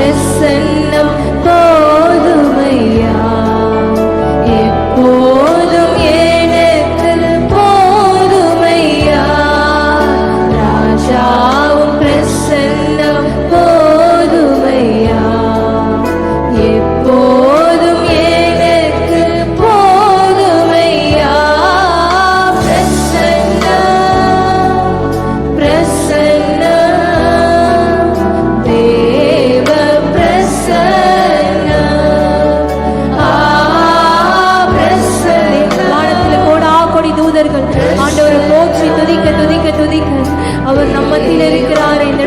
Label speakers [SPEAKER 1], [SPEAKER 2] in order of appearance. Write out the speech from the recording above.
[SPEAKER 1] പ്രസന്നം பாடுவார்கள் ஆண்டவரை போற்றி துதிக்க துதிக்க துதிக்க. அவர் நம்மத்தில் என்று